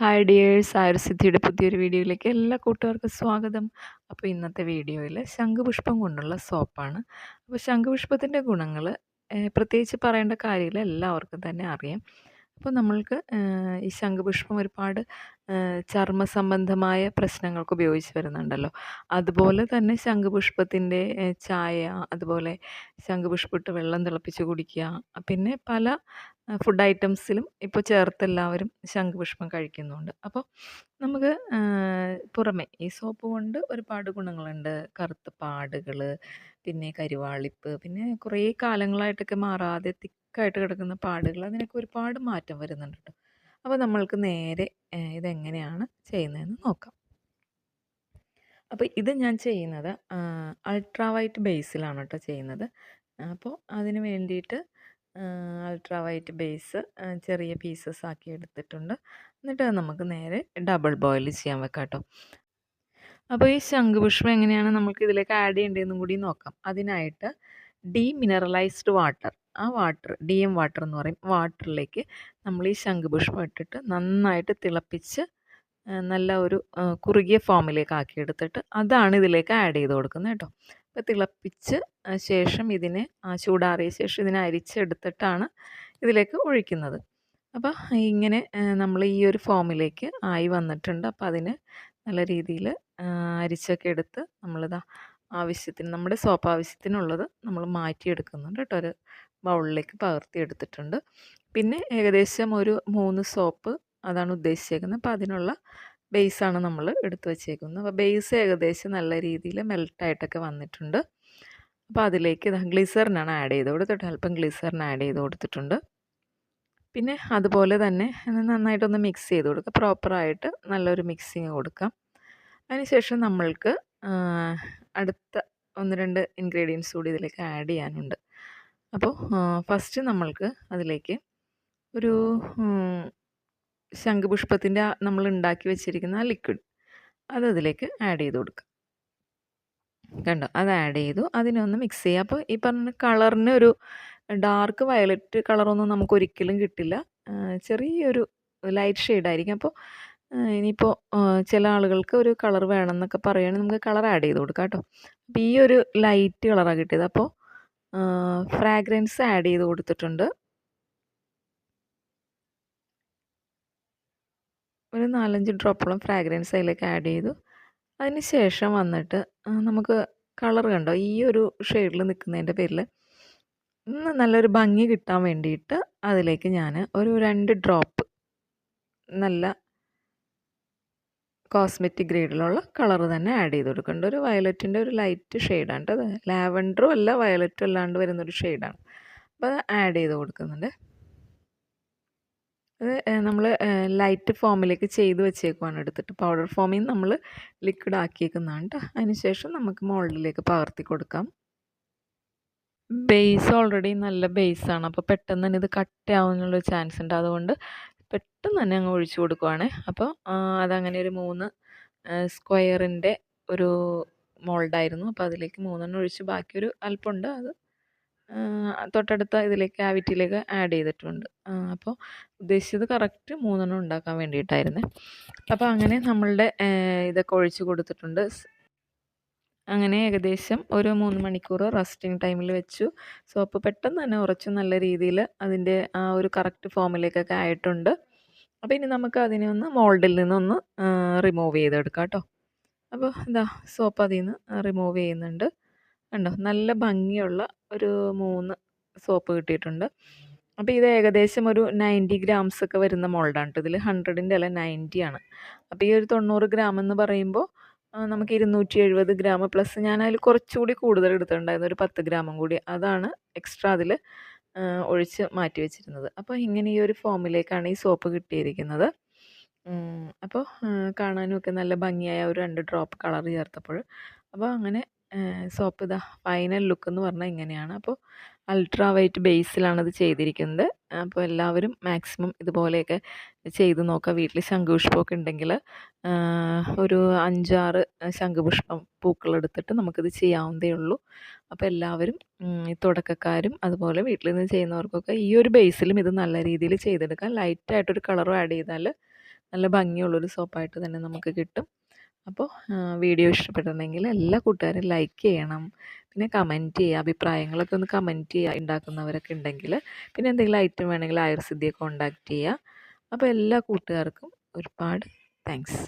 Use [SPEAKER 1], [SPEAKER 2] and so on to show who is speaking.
[SPEAKER 1] Hi dears ആയുർസിദ്ധിയുടെ പുതിയൊരു വീഡിയോയിലേക്ക് എല്ലാ കൂട്ടുകാർക്കും സ്വാഗതം. അപ്പോൾ ഇന്നത്തെ വീഡിയോയിൽ ശംഖുപുഷ്പം കൊണ്ടുള്ള സോപ്പാണ്. അപ്പോൾ ശംഖുപുഷ്പത്തിന്റെ ഗുണങ്ങൾ പ്രത്യേകിച്ച് പറയേണ്ട കാര്യമില്ല എല്ലാവർക്കും തന്നെ അറിയാം. അപ്പോൾ നമ്മൾക്ക് ഈ ശംഖുപുഷ്പം ഒരുപാട് ചർമ്മ സംബന്ധമായ പ്രശ്നങ്ങൾക്ക് ഉപയോഗിച്ച് വരുന്നുണ്ടല്ലോ. അതുപോലെ തന്നെ ശംഖുപുഷ്പത്തിന്റെ ചായ അതുപോലെ ശംഖുപുഷ്പിട്ട് വെള്ളം തിളപ്പിച്ച് കുടിക്കുക പിന്നെ പല ഫുഡ് ഐറ്റംസിലും ഇപ്പോൾ ചേർത്ത് എല്ലാവരും ശംഖുപുഷ്പം കഴിക്കുന്നുണ്ട്. അപ്പോൾ നമുക്ക് പുറമേ ഈ സോപ്പ് കൊണ്ട് ഒരുപാട് ഗുണങ്ങളുണ്ട്. കറുത്ത പാടുകൾ പിന്നെ കരുവാളിപ്പ് പിന്നെ കുറേ കാലങ്ങളായിട്ടൊക്കെ മാറാതെ തിക്കായിട്ട് കിടക്കുന്ന പാടുകൾ അതിനൊക്കെ ഒരുപാട് മാറ്റം വരുന്നുണ്ട് കേട്ടോ അപ്പോൾ നമ്മൾക്ക് നേരെ ഇതെങ്ങനെയാണ് ചെയ്യുന്നതെന്ന് നോക്കാം. അപ്പോൾ ഇത് ഞാൻ ചെയ്യുന്നത് അൾട്രാ വൈറ്റ് ബേസിലാണ് കേട്ടോ ചെയ്യുന്നത്. അപ്പോൾ അതിന് വേണ്ടിയിട്ട് അൾട്രാ വൈറ്റ് ബേസ് ചെറിയ പീസസ് ആക്കി എടുത്തിട്ടുണ്ട്. എന്നിട്ട് നമുക്ക് നേരെ ഡബിൾ ബോയിൽ ചെയ്യാൻ വെക്കാം കേട്ടോ. അപ്പോൾ ഈ ശംഖുപുഷ്പം എങ്ങനെയാണ് നമുക്ക് ഇതിലേക്ക് ആഡ് ചെയ്യേണ്ടതെന്നും കൂടി നോക്കാം. അതിനായിട്ട് ഡീ മിനറലൈസ്ഡ് വാട്ടർ ആ വാട്ടർ ഡി എം വാട്ടർ എന്ന് പറയും. വാട്ടറിലേക്ക് നമ്മൾ ഈ ശംഖുപുഷ്പം ഇട്ടിട്ട് നന്നായിട്ട് തിളപ്പിച്ച് നല്ല ഒരു കുറുകിയ ഫോമിലേക്ക് ആക്കിയെടുത്തിട്ട് അതാണ് ഇതിലേക്ക് ആഡ് ചെയ്ത് കൊടുക്കുന്നത് കേട്ടോ. അപ്പോൾ തിളപ്പിച്ച് ശേഷം ഇതിനെ ആ, ചൂടാറിയ ശേഷം ഇതിനെ അരിച്ചെടുത്തിട്ടാണ് ഇതിലേക്ക് ഒഴിക്കുന്നത്. അപ്പോൾ ഇങ്ങനെ നമ്മൾ ഈ ഒരു ഫോമിലേക്ക് ആയി വന്നിട്ടുണ്ട്. അപ്പോൾ അതിന് നല്ല രീതിയിൽ അരിച്ചൊക്കെ എടുത്ത് നമ്മളിതാ ആവശ്യത്തിന് നമ്മുടെ സോപ്പ് ആവശ്യത്തിനുള്ളത് നമ്മൾ മാറ്റിയെടുക്കുന്നുണ്ട് കേട്ടോ. ഒരു ബൗളിലേക്ക് പകർത്തി എടുത്തിട്ടുണ്ട്. പിന്നെ ഏകദേശം ഒരു മൂന്ന് സോപ്പ് അതാണ് ഉദ്ദേശിച്ചേക്കുന്നത്. അപ്പോൾ അതിനുള്ള ബേസാണ് നമ്മൾ എടുത്തു വച്ചേക്കുന്നത്. അപ്പോൾ ബേസ് ഏകദേശം നല്ല രീതിയിൽ മെൽട്ടായിട്ടൊക്കെ വന്നിട്ടുണ്ട്. അപ്പോൾ അതിലേക്ക് ഗ്ലിസറിനാണ് ആഡ് ചെയ്ത് കൊടുത്തിട്ട് അല്പം ഗ്ലിസറിൻ ആഡ് ചെയ്ത് കൊടുത്തിട്ടുണ്ട്. പിന്നെ അതുപോലെ തന്നെ നന്നായിട്ടൊന്ന് മിക്സ് ചെയ്ത് കൊടുക്കുക. പ്രോപ്പറായിട്ട് നല്ലൊരു മിക്സിങ് കൊടുക്കാം. അതിനുശേഷം നമ്മൾക്ക് അടുത്ത ഒന്ന് രണ്ട് ഇൻഗ്രീഡിയൻസ് കൂടി ഇതിലേക്ക് ആഡ് ചെയ്യാനുണ്ട്. അപ്പോൾ ഫസ്റ്റ് നമ്മൾക്ക് അതിലേക്ക് ഒരു ശംഖുപുഷ്പത്തിന്റെ നമ്മൾ ഉണ്ടാക്കി വെച്ചിരിക്കുന്ന ആ ലിക്വിഡ് അത് അതിലേക്ക് ആഡ് ചെയ്ത് കൊടുക്കുക കണ്ടോ? അത് ആഡ് ചെയ്തു. അതിനെ ഒന്ന് മിക്സ് ചെയ്യുക. അപ്പോൾ ഈ പറഞ്ഞ കളറിന് ഒരു ഡാർക്ക് വയലറ്റ് കളറൊന്നും നമുക്ക് ഒരിക്കലും കിട്ടില്ല. ചെറിയൊരു ലൈറ്റ് ഷെയ്ഡായിരിക്കും അപ്പോൾ ഇനിയിപ്പോൾ ചില ആളുകൾക്ക് ഒരു കളർ വേണമെന്നൊക്കെ പറയുകയാണെങ്കിൽ നമുക്ക് കളർ ആഡ് ചെയ്ത് കൊടുക്കാം കേട്ടോ. അപ്പോൾ ഈ ഒരു ലൈറ്റ് കളറാണ് കിട്ടിയത്. അപ്പോൾ ഫ്രാഗ്രൻസ് ആഡ് ചെയ്ത് കൊടുത്തിട്ടുണ്ട്. ഒരു നാലഞ്ച് ഡ്രോപ്പോളം ഫ്രാഗ്രൻസ് അതിലേക്ക് ആഡ് ചെയ്തു. അതിന് ശേഷം വന്നിട്ട് നമുക്ക് കളർ കണ്ടോ? ഈ ഒരു ഷെയ്ഡിൽ നിൽക്കുന്നതിന്റെ പേരിൽ നല്ലൊരു ഭംഗി കിട്ടാൻ വേണ്ടിയിട്ട് അതിലേക്ക് ഞാൻ ഒരു രണ്ട് ഡ്രോപ്പ് നല്ല കോസ്മെറ്റിക് ഗ്രേഡിലുള്ള കളർ തന്നെ ആഡ് ചെയ്ത് കൊടുക്കുന്നുണ്ട് ഒരു വയലറ്റിന്റെ ഒരു ലൈറ്റ് ഷെയ്ഡാണ് കേട്ടോ അത്. ലാവൻഡറും അല്ല വയലറ്റും അല്ലാണ്ട് വരുന്നൊരു ഷെയ്ഡാണ് അപ്പോൾ അത് ആഡ് ചെയ്ത് കൊടുക്കുന്നുണ്ട്. അത് നമ്മൾ ലൈറ്റ് ഫോമിലേക്ക് ചെയ്ത് വെച്ചേക്കുവാണ് എടുത്തിട്ട്. പൗഡർ ഫോമിൽ നമ്മൾ ലിക്വിഡ് ആക്കിയേക്കുന്നതാണ് കേട്ടോ അതിനുശേഷം നമുക്ക് മോൾഡിലേക്ക് പകർത്തി കൊടുക്കാം. ബേസ് ഓൾറെഡി നല്ല ബേസാണ് അപ്പോൾ പെട്ടെന്ന് തന്നെ ഇത് കട്ടയാവാനുള്ള ചാൻസ് ഉണ്ട്. അതുകൊണ്ട് പെട്ടെന്ന് തന്നെ അങ്ങ് ഒഴിച്ചു കൊടുക്കുവാണ്. അപ്പോൾ അതങ്ങനെ ഒരു മൂന്ന് സ്ക്വയറിന്റെ ഒരു മോൾഡായിരുന്നു. അപ്പോൾ അതിലേക്ക് മൂന്നെണ്ണം ഒഴിച്ച് ബാക്കിയൊരു അല്പമുണ്ട്. അത് തൊട്ടടുത്ത ഇതിലേക്ക് ആവിറ്റിയിലേക്ക് ആഡ് ചെയ്തിട്ടുണ്ട്. അപ്പോൾ ഉദ്ദേശിച്ചത് കറക്റ്റ് മൂന്നെണ്ണം ഉണ്ടാക്കാൻ വേണ്ടിയിട്ടായിരുന്നു. അപ്പോൾ അങ്ങനെ നമ്മളുടെ ഇതൊക്കെ ഒഴിച്ച് കൊടുത്തിട്ടുണ്ട്. അങ്ങനെ ഏകദേശം ഒരു മൂന്ന് മണിക്കൂർ റെസ്റ്റിംഗ് ടൈമിൽ വെച്ചു. സോ അപ്പോൾ പെട്ടെന്ന് തന്നെ ഉറച്ച് നല്ല രീതിയിൽ അതിന്റെ ആ ഒരു കറക്റ്റ് ഫോമിലേക്കൊക്കെ ആയിട്ടുണ്ട്. അപ്പോൾ ഇനി നമുക്ക് അതിനെ ഒന്ന് മോൾഡിൽ നിന്നൊന്ന് റിമൂവ് ചെയ്തെടുക്കാം കേട്ടോ. അപ്പോൾ എന്താ സോപ്പ് അതിൽ നിന്ന് റിമൂവ് ചെയ്യുന്നുണ്ട്. കണ്ടോ നല്ല ഭംഗിയുള്ള ഒരു മൂന്ന് സോപ്പ് കിട്ടിയിട്ടുണ്ട്. അപ്പോൾ ഇത് ഏകദേശം ഒരു നയന്റി ഗ്രാംസ് ഒക്കെ വരുന്ന മോൾഡാണ് കേട്ടോ ഇതിൽ. ഹൺഡ്രഡിന്റെ അല്ല നയന്റി ആണ്. അപ്പോൾ ഈ ഒരു തൊണ്ണൂറ് ഗ്രാം എന്ന് പറയുമ്പോൾ നമുക്ക് ഇരുന്നൂറ്റി എഴുപത് ഗ്രാം പ്ലസ് ഞാൻ അതിൽ കുറച്ചുകൂടി കൂടുതൽ എടുത്തിട്ടുണ്ടായിരുന്നു ഒരു പത്ത് ഗ്രാമും കൂടി. അതാണ് എക്സ്ട്രാ അതിൽ ഒഴിച്ച് മാറ്റി വെച്ചിരുന്നത്. അപ്പോൾ ഇങ്ങനെ ഈ ഒരു ഫോമിലേക്കാണ് ഈ സോപ്പ് കിട്ടിയിരിക്കുന്നത്. അപ്പോൾ കാണാനുമൊക്കെ നല്ല ഭംഗിയായ ഒരു രണ്ട് ഡ്രോപ്പ് കളർ ചേർത്തപ്പോൾ. അപ്പോൾ അങ്ങനെ സോപ്പ് ഇതാ ഫൈനൽ ലുക്ക് എന്ന് പറഞ്ഞാൽ ഇങ്ങനെയാണ്. അപ്പോൾ അൾട്രാ വൈറ്റ് ബേസിലാണ് ഇത് ചെയ്തിരിക്കുന്നത്. അപ്പോൾ എല്ലാവരും മാക്സിമം ഇതുപോലെയൊക്കെ ചെയ്ത് നോക്കുക വീട്ടിൽ ശംഖുപുഷ്പമൊക്കെ ഉണ്ടെങ്കിൽ ഒരു അഞ്ചാറ് ശംഖുപുഷ്പം പൂക്കളെടുത്തിട്ട് നമുക്കിത് ചെയ്യാവുന്നതേ ഉള്ളൂ. അപ്പോൾ എല്ലാവരും തുടക്കക്കാരും അതുപോലെ വീട്ടിൽ നിന്ന് ചെയ്യുന്നവർക്കൊക്കെ ഈ ഒരു ബേസിലും ഇത് നല്ല രീതിയിൽ ചെയ്തെടുക്കാം. ലൈറ്റായിട്ടൊരു കളറും ആഡ് ചെയ്താൽ നല്ല ഭംഗിയുള്ളൊരു സോപ്പായിട്ട് തന്നെ നമുക്ക് കിട്ടും. അപ്പോൾ വീഡിയോ ഇഷ്ടപ്പെട്ടിട്ടുണ്ടെങ്കിൽ എല്ലാ കൂട്ടുകാരും ലൈക്ക് ചെയ്യണം. പിന്നെ കമന്റ് ചെയ്യുക അഭിപ്രായങ്ങളൊക്കെ ഒന്ന് കമന്റ് ചെയ്യുക ഉണ്ടാക്കുന്നവരൊക്കെ ഉണ്ടെങ്കിൽ പിന്നെ എന്തെങ്കിലും ഐറ്റം വേണമെങ്കിൽ ആയുർസിദ്ധിയെ കോൺടാക്റ്റ് ചെയ്യുക. അപ്പോൾ എല്ലാ കൂട്ടുകാർക്കും ഒരുപാട് താങ്ക്സ്